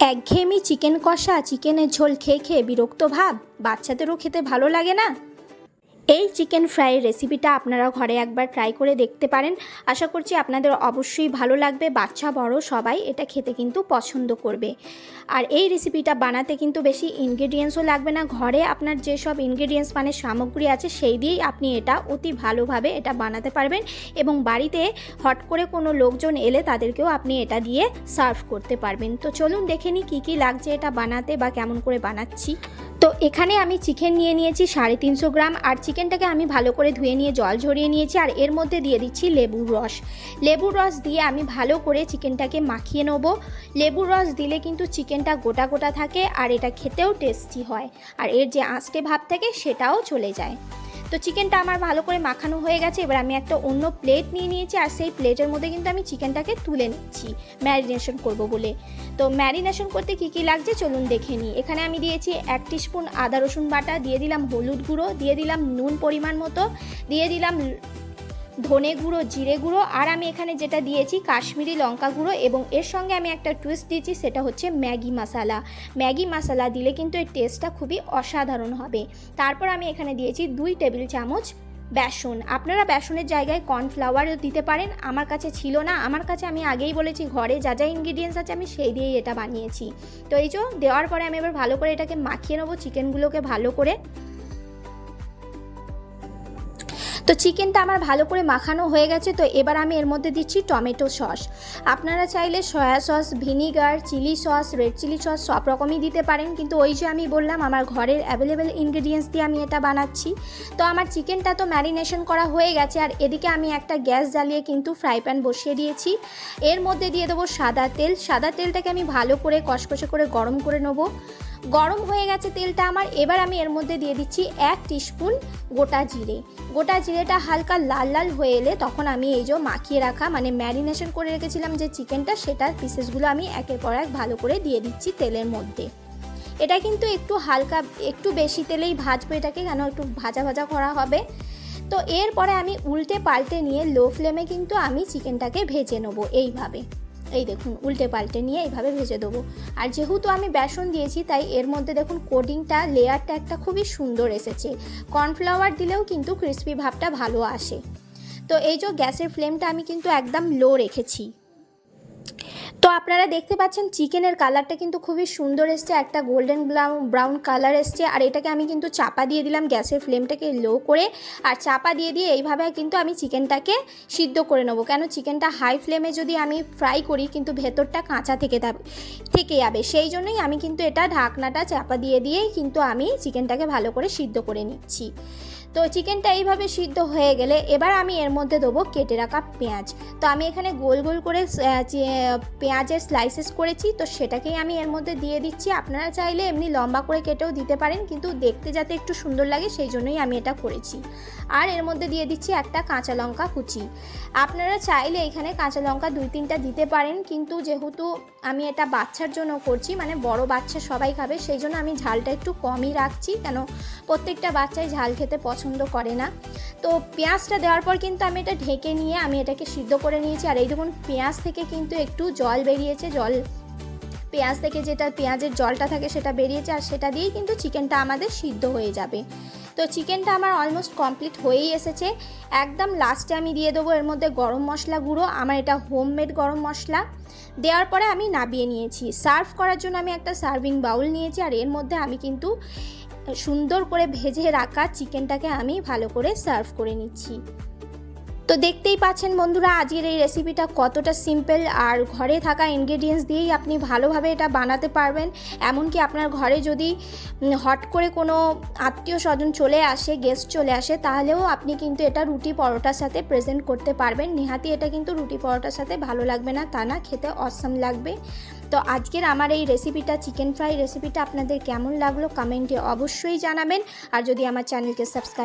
একঘেয়েমি চিকেন কষা চিকেনের ঝোল খেয়ে খেয়ে বিরক্ত ভাব। বাচ্চাদেরও খেতে ভালো লাগে না? এই চিকেন ফ্রাইয়ের রেসিপিটা আপনারা ঘরে একবার ট্রাই করে দেখতে পারেন। আশা করছি আপনাদের অবশ্যই ভালো লাগবে। বাচ্চা, বড় সবাই এটা খেতে কিন্তু পছন্দ করবে। আর এই রেসিপিটা বানাতে কিন্তু বেশি ইনগ্রেডিয়েন্টসও লাগবে না। ঘরে আপনার যেসব ইনগ্রেডিয়েন্টস মানে সামগ্রী আছে, সেই দিয়েই আপনি এটা অতি ভালোভাবে এটা বানাতে পারবেন এবং বাড়িতে হট করে কোনো লোকজন এলে তাদেরকেও আপনি এটা দিয়ে সার্ভ করতে পারবেন। তো চলুন দেখে নিই কী কী লাগছে এটা বানাতে বা কেমন করে বানাচ্ছি। তো এখানে আমি চিকেন নিয়ে নিয়েছি সাড়ে তিনশো গ্রাম, আর চিকেনটাকে আমি ভালো করে ধুয়ে নিয়ে জল ঝরিয়ে নিয়েছি, আর এর মধ্যে দিয়ে দিচ্ছি লেবুর রস। লেবুর রস দিয়ে আমি ভালো করে চিকেনটাকে মাখিয়ে নেব। লেবুর রস দিলে কিন্তু চিকেনটা গোটা গোটা থাকে, আর এটা খেতেও টেস্টি হয়, আর এর যে আঁচটে ভাব থাকে সেটাও চলে যায়। তো চিকেনটা আমার ভালো করে মাখানো হয়ে গেছে। এবার আমি একটা অন্য প্লেট নিয়ে নিয়েছি আর সেই প্লেটের মধ্যে কিন্তু আমি চিকেনটাকে তুলে নিচ্ছি। ম্যারিনেশন করব বলে। তো ম্যারিনেশন করতে কি কি লাগছে চলুন দেখে নিই। এখানে আমি দিয়েছি এক স্পুন আদা রসুন বাটা, দিয়ে দিলাম হলুদ গুঁড়ো, দিয়ে দিলাম নুন পরিমাণ মতো, দিয়ে দিলাম ধনে গুঁড়ো, জিরে গুঁড়ো, আর আমি এখানে যেটা দিয়েছি কাশ্মীরি লঙ্কা গুঁড়ো এবং এর সঙ্গে আমি একটা টুইস্ট দিয়েছি, সেটা হচ্ছে ম্যাগি মশালা। ম্যাগি মশালা দিলে কিন্তু এর টেস্টটা খুবই অসাধারণ হবে। তারপর আমি এখানে দিয়েছি দুই টেবিল চামচ বেসন। আপনারা বেসনের জায়গায় কর্নফ্লাওয়ারও দিতে পারেন, আমার কাছে ছিল না। আমার কাছে আমি আগেই বলেছি, ঘরে যা যা ইনগ্রিডিয়েন্টস আছে আমি সেই দিয়েই এটা বানিয়েছি। তো এই যে, দেওয়ার পরে আমি এবার ভালো করে এটাকে মাখিয়ে নেব চিকেনগুলোকে ভালো করে। তো চিকেনটা আমার ভালো করে মাখানো হয়ে গেছে, তো এবার আমি এর মধ্যে দিচ্ছি টমেটো সস। আপনারা চাইলে soya sauce, vinegar, chilli sauce, red chilli sauce, সব রকমই দিতে পারেন, কিন্তু ওই যে আমি বললাম আমার ঘরের অ্যাভেলেবেল ইনগ্রিডিয়েন্টস দিয়ে আমি এটা বানাচ্ছি। তো আমার চিকেনটা তো ম্যারিনেশন করা হয়ে গেছে, আর এদিকে আমি একটা গ্যাস জ্বালিয়ে কিন্তু ফ্রাই প্যান বসিয়ে দিয়েছি। এর মধ্যে দিয়ে দেবো সাদা তেল, সাদা তেলটাকে আমি ভালো করে কষকষে করে গরম করে নেব। গরম হয়ে গেছে তেলটা আমার। এবার আমি এর মধ্যে দিয়ে দিচ্ছি এক টিস্পুন গোটা জিরে। গোটা জিরেটা হালকা লাল লাল হয়ে এলে তখন আমি এই যে মাখিয়ে রাখা মানে ম্যারিনেশন করে রেখেছিলাম যে চিকেনটা, সেটার পিসেসগুলো আমি একের পর এক ভালো করে দিয়ে দিচ্ছি তেলের মধ্যে। এটা কিন্তু একটু হালকা, একটু বেশি তেলেই ভাজবো এটাকে, কেন একটু ভাজা ভাজা করা হবে। তো এরপরে আমি উল্টে পাল্টে নিয়ে লো ফ্লেমে কিন্তু আমি চিকেনটাকে ভেজে নেব এইভাবে। এই দেখুন, উল্টে পাল্টে নিয়ে এইভাবে ভেজে দেবো। আর যেহেতু আমি বেসন দিয়েছি, তাই এর মধ্যে দেখুন, কোডিংটা, লেয়ারটা একটা খুবই সুন্দর এসেছে। কর্নফ্লাওয়ার দিলেও কিন্তু ক্রিস্পি ভাবটা ভালো আসে। তো এই যে গ্যাসের ফ্লেমটা আমি কিন্তু একদম লো রেখেছি। তো আপনারা দেখতে পাচ্ছেন চিকেনের কালারটা কিন্তু খুবই সুন্দর এসছে, একটা গোল্ডেন ব্রাউন কালার এসছে। আর এটাকে আমি কিন্তু চাপা দিয়ে দিলাম গ্যাসের ফ্লেমটাকে লো করে। আর চাপা দিয়ে দিয়ে এইভাবে কিন্তু আমি চিকেনটাকে সিদ্ধ করে নেব। কেন চিকেনটা হাই ফ্লেমে যদি আমি ফ্রাই করি, কিন্তু ভেতরটা কাঁচা থেকে যাবে থেকে যাবে। সেই জন্যই আমি কিন্তু এটা ঢাকনাটা চাপা দিয়ে দিয়েই কিন্তু আমি চিকেনটাকে ভালো করে সিদ্ধ করে নিচ্ছি। তো চিকেনটা এইভাবে সিদ্ধ হয়ে গেলে এবার আমি এর মধ্যে দেবো কেটে রাখা পেঁয়াজ। তো আমি এখানে গোল গোল করে চে- পেঁয়াজের স্লাইসেস করেছি, তো সেটাকেই আমি এর মধ্যে দিয়ে দিচ্ছি। আপনারা চাইলে এমনি লম্বা করে কেটেও দিতে পারেন, কিন্তু দেখতে যাতে একটু সুন্দর লাগে সেই জন্যই আমি এটা করেছি। আর এর মধ্যে দিয়ে দিচ্ছি একটা কাঁচা লঙ্কা কুচি। আপনারা চাইলে এখানে কাঁচা লঙ্কা দুই তিনটা দিতে পারেন, কিন্তু যেহেতু আমি এটা বাচ্চার জন্য করছি মানে বড় বাচ্চা সবাই খাবে, সেই জন্য আমি ঝালটা একটু কমই রাখছি, কেন প্রত্যেকটা বাচ্চাই ঝাল খেতে পছন্দ করে না। তো পেঁয়াজটা দেওয়ার পর কিন্তু আমি এটা ঢেকে নিয়ে আমি এটাকে সিদ্ধ করে নিয়েছি, আর এই দেখুন পেঁয়াজ থেকে কিন্তু একটু জল বেরিয়েছে, জল, পেঁয়াজ থেকে যেটা পেঁয়াজের জলটা থাকে সেটা বেরিয়েছে আর সেটা দিয়েই কিন্তু চিকেনটা আমাদের সিদ্ধ হয়ে যাবে। তো চিকেনটা আমার অলমোস্ট কমপ্লিট হয়েই এসেছে। একদম লাস্টে আমি দিয়ে দেবো এর মধ্যে গরম মশলা গুঁড়ো। আমার এটা হোমমেড গরম মশলা। দেওয়ার পরে আমি নাবিয়ে নিয়েছি। সার্ভ করার জন্য আমি একটা সার্ভিং বাউল নিয়েছি আর এর মধ্যে আমি কিন্তু সুন্দর করে ভেজে রাখা চিকেনটাকে আমি ভালো করে সার্ভ করে নিচ্ছি। তো দেখতেই পাচ্ছেন বন্ধুরা, আজকের এই রেসিপিটা কতটা সিম্পল আর ঘরে থাকা ইনগ্রেডিয়েন্টস দিয়েই আপনি ভালোভাবে এটা বানাতে পারবেন। এমনকি আপনার ঘরে যদি হট করে কোনো আত্মীয় স্বজন চলে আসে গেস্ট চলে আসে, তাহলেও আপনি কিন্তু এটা রুটি পরোটার সাথে প্রেজেন্ট করতে পারবেন। নেহাতি এটা কিন্তু রুটি পরোটার সাথে ভালো লাগবে না, তা না, খেতে অসম লাগবে। তো আজকের আমার এই রেসিপিটা চিকেন ফ্রাই রেসিপিটা আপনাদের কেমন লাগল কমেন্টে অবশ্যই জানাবেন। আর যদি আমার চ্যানেলকে সাবস্ক্রাইব